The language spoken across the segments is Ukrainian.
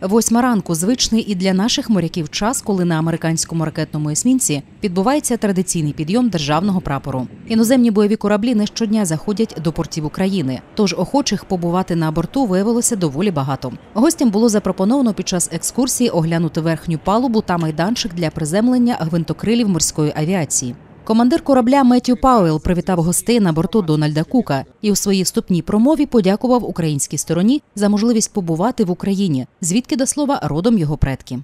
Восьма ранку звичний і для наших моряків час, коли на американському ракетному есмінці відбувається традиційний підйом державного прапору. Іноземні бойові кораблі не щодня заходять до портів України. Тож охочих побувати на борту виявилося доволі багато. Гостям було запропоновано під час екскурсії оглянути верхню палубу та майданчик для приземлення гвинтокрилів морської авіації. Командир корабля Меттю Пауел привітав гостей на борту Дональда Кука і у своїй вступній промові подякував українській стороні за можливість побувати в Україні, звідки до слова родом його предки.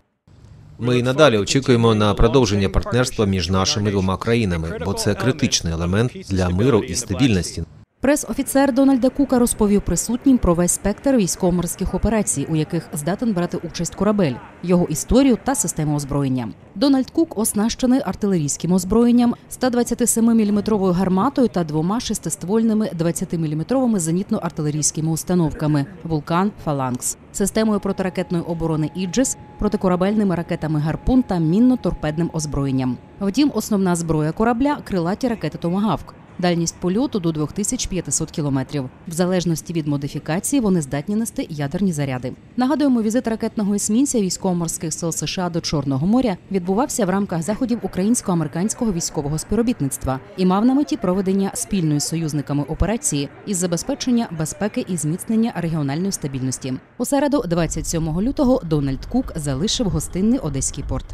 Ми і надалі очікуємо на продовження партнерства між нашими двома країнами, бо це критичний елемент для миру і стабільності. Прес-офіцер Дональда Кука розповів присутнім про весь спектр військово-морських операцій, у яких здатен брати участь корабель, його історію та систему озброєння. Дональд Кук оснащений артилерійським озброєнням, 127-мм гарматою та двома шестиствольними 20-мм зенітно-артилерійськими установками Вулкан Фаланкс, системою протиракетної оборони Іджес, протикорабельними ракетами Гарпун та мінно-торпедним озброєнням. Втім, основна зброя корабля крилаті ракети Томагавк. Дальність польоту до 2500 кілометрів. В залежності від модифікації вони здатні нести ядерні заряди. Нагадуємо, візит ракетного есмінця військово-морських сил США до Чорного моря відбувався в рамках заходів українсько-американського військового співробітництва і мав на меті проведення спільної союзниками операції із забезпечення безпеки і зміцнення регіональної стабільності. У середу, 27 лютого, Дональд Кук залишив гостинний одеський порт.